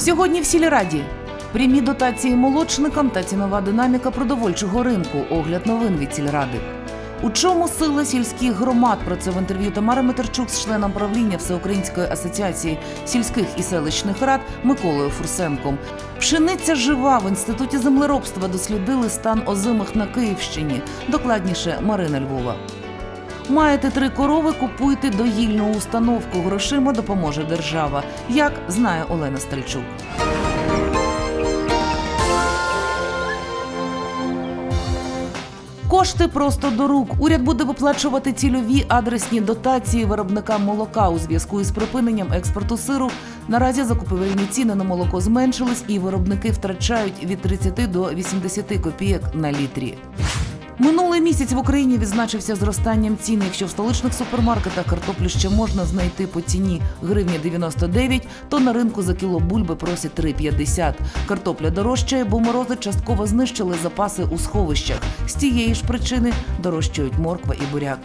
Сьогодні в сільраді прямі дотації молочникам та цінова динаміка продовольчого ринку. Огляд новин від сільради. У чому сила сільських громад? Про це в інтерв'ю Тамари Метерчук з членом правління Всеукраїнської асоціації сільських і селищних рад Миколою Фурсенком. Пшениця жива в інституті землеробства дослідили стан озимих на Київщині. Докладніше Марина Львова. Маєте три корови, купуйте доїльну установку. Грошима допоможе держава. Як знає Олена Стальчук. Кошти просто до рук. Уряд буде виплачувати цільові адресні дотації виробникам молока у зв'язку із припиненням експорту сиру. Наразі закупівельні ціни на молоко зменшились, і виробники втрачають від 30 до 80 копійок на літрі. Минулий місяць в Україні відзначився зростанням цін. Якщо в столичних супермаркетах картоплю ще можна знайти по ціні гривні 99, то на ринку за кіло бульби просять 3,50. Картопля дорожчає, бо морози частково знищили запаси у сховищах. З цієї ж причини дорожчають морква і буряк.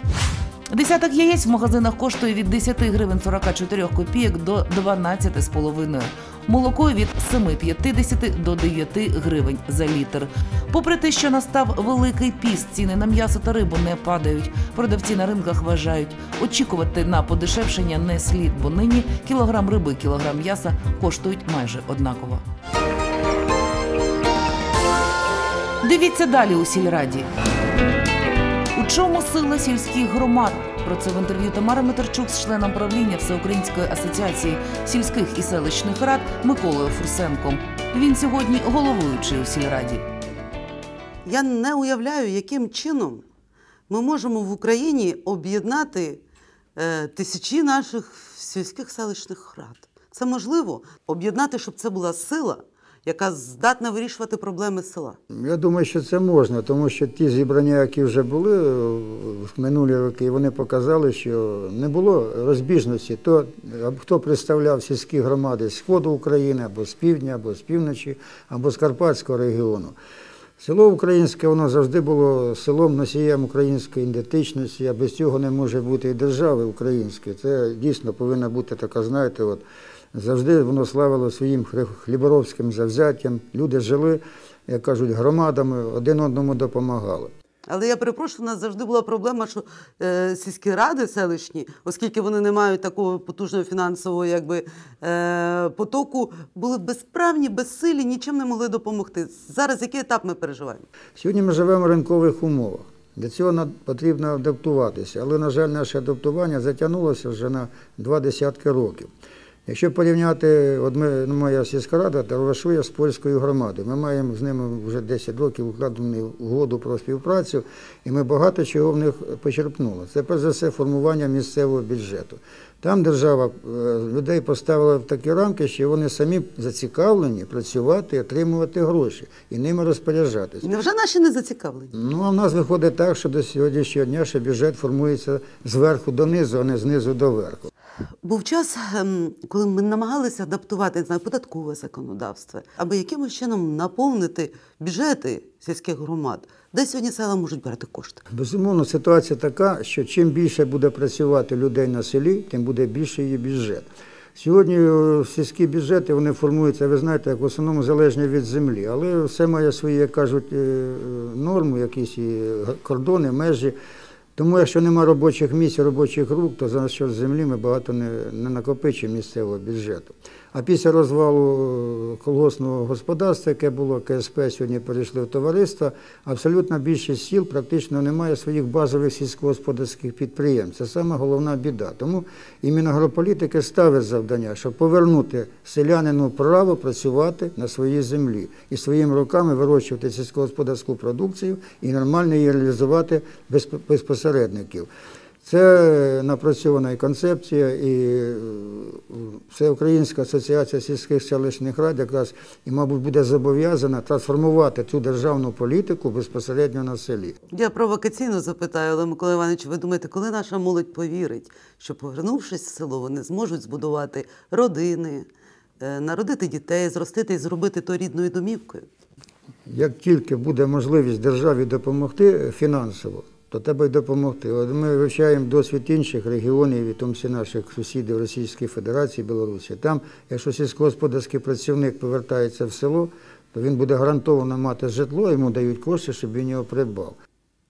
Десяток яєць в магазинах коштує від 10 гривень 44 копійок до 12,5. Молоко від 7,50 до 9 гривень за літр. Попри те, що настав великий піст, ціни на м'ясо та рибу не падають. Продавці на ринках вважають, очікувати на подешевшення не слід, бо нині кілограм риби кілограм м'яса коштують майже однаково. Дивіться далі у сільраді. У чому сила сільських громад? Про це в інтерв'ю Тамари Метерчук з членом правління Всеукраїнської асоціації сільських і селищних рад Миколою Фурсенком. Він сьогодні головуючий у сільраді. Я не уявляю, яким чином ми можемо в Україні об'єднати е, тисячі наших сільських селищних рад. Це можливо об'єднати, щоб це була сила, яка здатна вирішувати проблеми села. Я думаю, що це можна, тому що ті зібрання, які вже були е, в минулі роки, вони показали, що не було розбіжності. То а хто представляв сільські громади з сходу України, або з півдня, або з півночі, або з Карпатського регіону. Село українське, воно завжди було селом носієм української ідентичності, а без цього не може бути і держави української. Це дійсно повинна бути така, знаєте, от завжди воно славило своїм хлі- хліборобським завзяттям. Люди жили, як кажуть, громадами, один одному допомагали. Але я перепрошую, у нас завжди була проблема, що е, сільські ради селищні, оскільки вони не мають такого потужного фінансового якби, е, потоку, були безправні, безсилі, нічим не могли допомогти. Зараз який етап ми переживаємо? Сьогодні ми живемо в ринкових умовах. Для цього над- потрібно адаптуватися. Але, на жаль, наше адаптування затягнулося вже на два десятки років. Якщо порівняти, от ми, ну, моя сільська рада товаришує з польською громадою. Ми маємо з ними вже 10 років укладену угоду про співпрацю, і ми багато чого в них почерпнули. Це перш за все формування місцевого бюджету. Там держава е, людей поставила в такі рамки, що вони самі зацікавлені працювати, отримувати гроші і ними розпоряджатися. Невже наші не зацікавлені? Ну, а в нас виходить так, що до сьогоднішнього дня ще бюджет формується зверху донизу, а не знизу до верху. Був час, ем, коли ми намагалися адаптувати знаю, податкове законодавство, аби якимось чином наповнити бюджети сільських громад, де сьогодні села можуть брати кошти. Безумовно, ситуація така, що чим більше буде працювати людей на селі, тим буде більше її бюджет. Сьогодні е, сільські бюджети вони формуються, ви знаєте, як в основному залежні від землі, але все має свої, як кажуть, е, е, норми, якісь кордони, межі. Тому якщо нема робочих місць, робочих рук, то за що землі ми багато не, не накопичуємо місцевого бюджету. А після розвалу е, колгоспного господарства, яке було КСП, сьогодні перейшли в товариство, абсолютна більшість сіл практично не має своїх базових сільськогосподарських підприємств. Це саме головна біда. Тому і Мінагрополітики ставить завдання, щоб повернути селянину право працювати на своїй землі і своїми руками вирощувати сільськогосподарську продукцію і нормально її реалізувати без, без посередників. Це напрацьована і концепція, і е, Всеукраїнська асоціація сільських селищних рад якраз і, мабуть, буде зобов'язана трансформувати цю державну політику безпосередньо на селі. Я провокаційно запитаю, але Микола Іванович, ви думаєте, коли наша молодь повірить, що повернувшись в село, вони зможуть збудувати родини, е, народити дітей, зростити і зробити то рідною домівкою? Як тільки буде можливість державі допомогти фінансово, то треба й допомогти. От ми вивчаємо досвід інших регіонів, і тому числі наших сусідів Російської Федерації, Білорусі. Там, якщо сільськогосподарський працівник повертається в село, то він буде гарантовано мати житло, йому дають кошти, щоб він його придбав.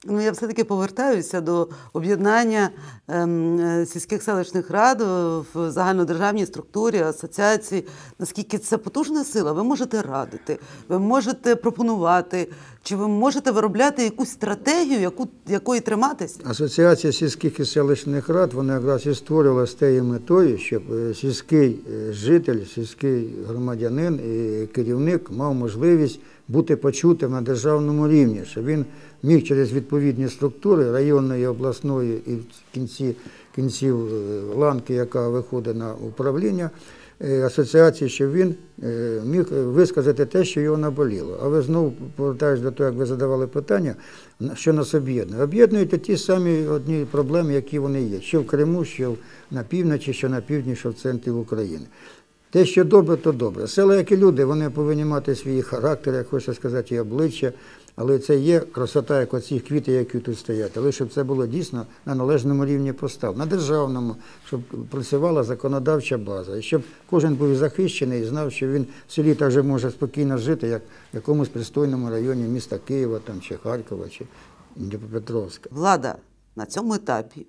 Ну, я все-таки повертаюся до об'єднання ем, е, сільських селищних рад в загальнодержавній структурі, асоціації. Наскільки це потужна сила, ви можете радити, ви можете пропонувати, чи ви можете виробляти якусь стратегію, яку, якої триматися? Асоціація сільських і селищних рад вона якраз і створювала з тією метою, щоб е, сільський е, житель, сільський громадянин і керівник мав можливість бути почутим на державному рівні, щоб він міг через відповідні структури районної, обласної і в кінці кінців е, ланки, яка виходить на управління асоціації, щоб він е, міг висказати те, що його наболіло. А ви знову повертаєш до того, як ви задавали питання, що нас об'єднує. Об'єднують ті самі одні проблеми, які вони є, що в Криму, що на півночі, що на півдні, що в центрі України. Те, що добре, то добре. Села, як і люди, вони повинні мати свій характер, як хочеться сказати, і обличчя. Але це є красота, як оці квіти, які тут стоять. Але щоб це було дійсно на належному рівні постав, на державному, щоб працювала законодавча база, і щоб кожен був захищений і знав, що він в селі також може спокійно жити, як в якомусь пристойному районі міста Києва там, чи Харкова, чи Дніпропетровська. Влада на цьому етапі,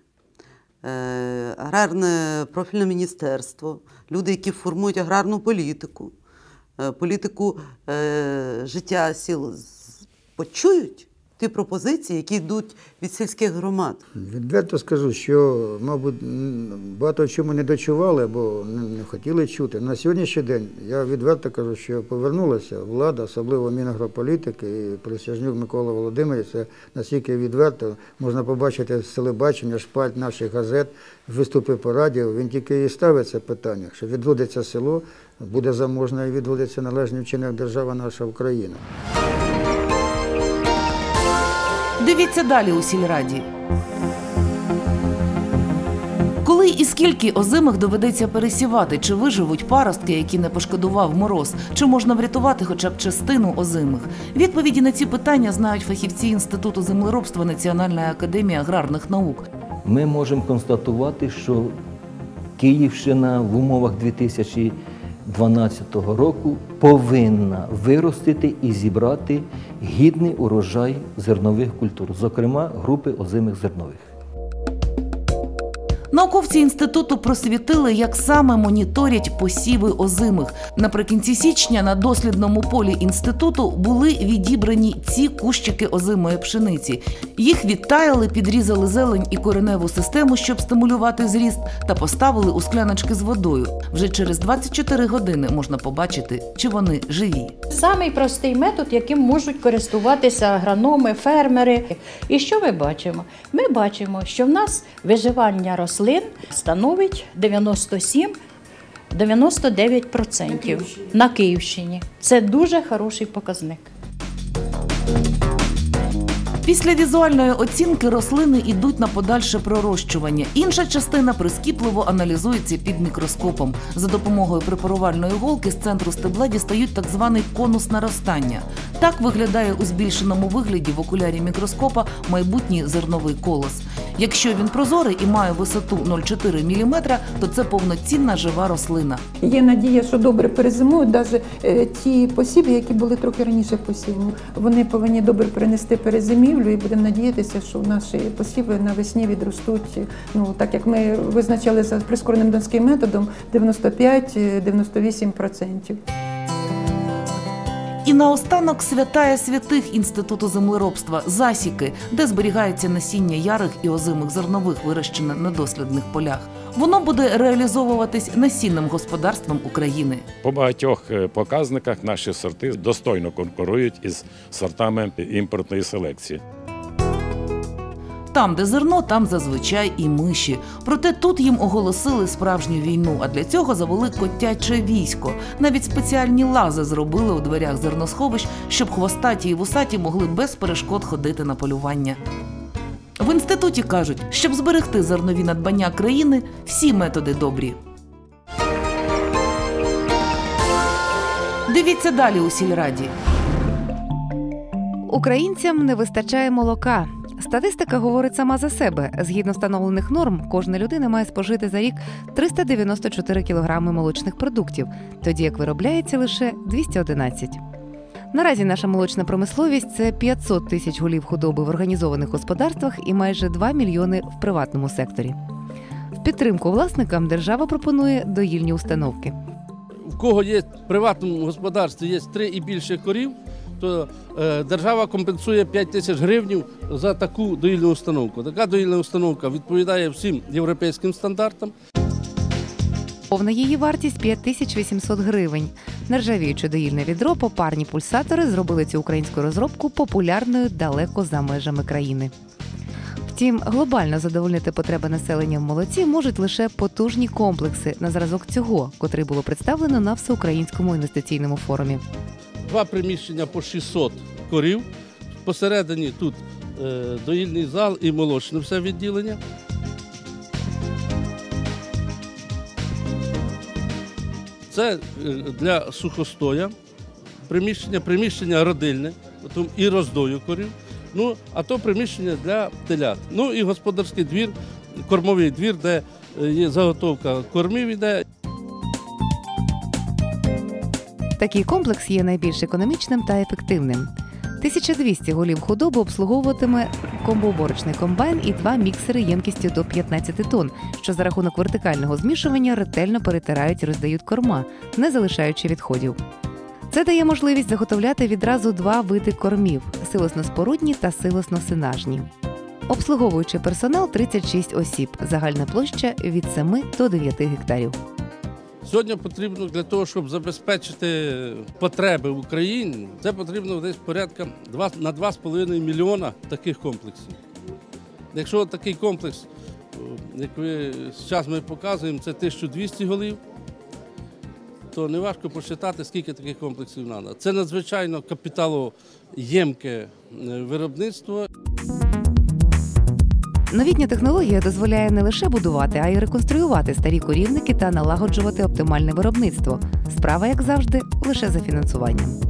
е, аграрне профільне міністерство, люди, які формують аграрну політику, е, політику е, життя сіл, почують ті пропозиції, які йдуть від сільських громад. Відверто скажу, що, мабуть, багато чому не дочували або не хотіли чути. На сьогоднішній день я відверто кажу, що повернулася влада, особливо Мінагрополітики і Присяжнюк Микола Володимирович. Це настільки відверто можна побачити з шпальт наших газет, виступи по радіо. Він тільки і ставить це питання, що відводиться село, буде заможна і відводиться належний вчинок держава наша Україна. Дивіться далі у сільраді. Коли і скільки озимих доведеться пересівати, чи виживуть паростки, які не пошкодував мороз, чи можна врятувати хоча б частину озимих? Відповіді на ці питання знають фахівці Інституту землеробства Національної академії аграрних наук. ми можемо констатувати, що Київщина в умовах 2012 року повинна виростити і зібрати гідний урожай зернових культур, зокрема групи озимих зернових. Науковці інституту просвітили, як саме моніторять посіви озимих. Наприкінці січня на дослідному полі інституту були відібрані ці кущики озимої пшениці. Їх відтаяли, підрізали зелень і кореневу систему, щоб стимулювати зріст, та поставили у скляночки з водою. Вже через 24 години можна побачити, чи вони живі. Самий простий метод, яким можуть користуватися агрономи, фермери. І що ми бачимо? Ми бачимо, що в нас виживання рослин становить 97-99% на Київщині. Це дуже хороший показник. Після візуальної оцінки рослини йдуть на подальше пророщування. Інша частина прискіпливо аналізується під мікроскопом. За допомогою препарувальної голки з центру стебла дістають так званий конус наростання. Так виглядає у збільшеному вигляді в окулярі мікроскопа майбутній зерновий колос. Якщо він прозорий і має висоту 0,4 мм, то це повноцінна жива рослина. Є надія, що добре перезимують. Навіть е, ті посіви, які були трохи раніше посіву, вони повинні добре перенести перезимівлю, і будемо надіятися, що наші посіви навесні відростуть. Ну так як ми визначали за прискореним донським методом 95-98%. І наостанок святая святих інституту землеробства засіки, де зберігається насіння ярих і озимих зернових, вирощене на дослідних полях. Воно буде реалізовуватись насінним господарством України. По багатьох е, показниках наші сорти достойно конкурують із сортами імпортної селекції. Там, де зерно, там зазвичай і миші. Проте тут їм оголосили справжню війну, а для цього завели котяче військо. Навіть спеціальні лази зробили у дверях зерносховищ, щоб хвостаті і вусаті могли без перешкод ходити на полювання. В інституті кажуть, щоб зберегти зернові надбання країни, всі методи добрі. Дивіться далі у сільраді. Українцям не вистачає молока. Статистика говорить сама за себе. Згідно встановлених норм, кожна людина має спожити за рік 394 кілограми молочних продуктів, тоді як виробляється лише 211. Наразі наша молочна промисловість це 500 тисяч голів худоби в організованих господарствах і майже 2 мільйони в приватному секторі. В підтримку власникам держава пропонує доїльні установки. в кого є в приватному господарстві є три і більше корів, то е, держава компенсує 5 тисяч гривень за таку доїльну установку. Така доїльна установка відповідає всім європейським стандартам. Повна її вартість 5800 гривень. Нержавіюче доїльне відро, попарні пульсатори зробили цю українську розробку популярною далеко за межами країни. Втім, глобально задовольнити потреби населення в молоці можуть лише потужні комплекси на зразок цього, котрий було представлено на всеукраїнському інвестиційному форумі. Два приміщення по 600 корів. Посередині тут е, доїльний зал і молочне все відділення. Це е, для сухостоя приміщення, приміщення родильне, і роздою корів. Ну, а то приміщення для телят. Ну і господарський двір, кормовий двір, де е, є заготовка кормів іде, Такий комплекс є найбільш економічним та ефективним. 1200 голів худоби обслуговуватиме комбоуборочний комбайн і два міксери ємкістю до 15 тонн, що за рахунок вертикального змішування ретельно перетирають і роздають корма, не залишаючи відходів. Це дає можливість заготовляти відразу два види кормів силосно-спорудні та силосно-синажні. Обслуговуючий персонал 36 осіб, загальна площа від 7 до 9 гектарів. Сьогодні потрібно для того, щоб забезпечити потреби в Україні, це потрібно десь порядка 2, на 2,5 мільйона таких комплексів. Якщо такий комплекс, як ви зараз ми показуємо, це 1200 голів, то неважко посчитати, скільки таких комплексів треба. Це надзвичайно капіталоємке е, виробництво. Новітня технологія дозволяє не лише будувати, а й реконструювати старі корівники та налагоджувати оптимальне виробництво. Справа, як завжди, лише за фінансуванням.